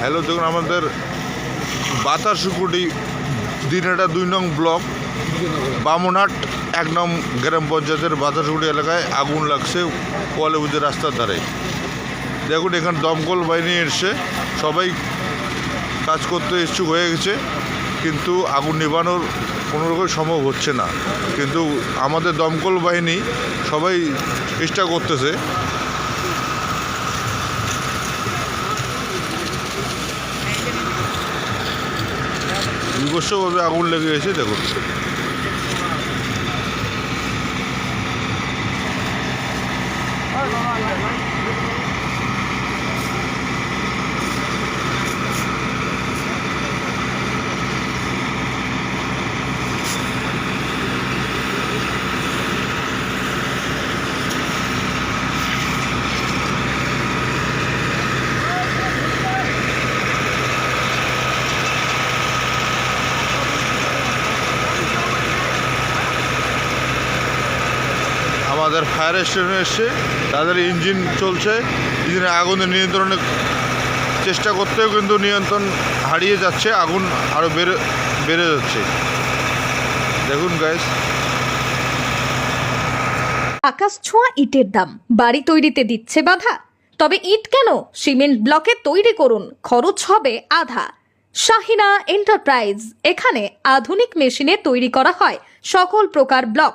Hello, দেখুন, আমাদের বাতাসুকুটি দিনাটা দুই নং ব্লক। বামনহাট, এক নং গ্রাম পঞ্চায়েতের বাতাসুকুটি এলাকায় আগুন লাগছে কলেবুজের রাস্তার ধারে। দেখুন, এখানে দমকল বাহিনী এসছে সবাই কাজ করতে ইচ্ছুক হয়ে গেছে, কিন্তু আগুন নেভানোর কোনো রকম সম্ভব হচ্ছে না। কিন্তু আমাদের দমকল বাহিনী সবাই চেষ্টা করতেছে বিভৎসভাবে আগুন লেগে গেছে দেখুন আমাদের ফায়ার স্টেশনে এসছে তাদের ইঞ্জিন চলছে। ইঞ্জিনে আগুনের নিয়ন্ত্রণে চেষ্টা করতেও কিন্তু নিয়ন্ত্রণ হারিয়ে যাচ্ছে, আগুন আরও বেড়ে বেড়ে যাচ্ছে। দেখুন গাইস আকাশ ছোঁয়া ইটের দাম, বাড়ি তৈরিতে দিচ্ছে বাধা। তবে ইট কেন? সিমেন্ট ব্লকে তৈরি করুন, খরচ হবে আধা। শাহিনা এন্টারপ্রাইজ, এখানে আধুনিক মেশিনে তৈরি করা হয় সকল প্রকার ব্লক।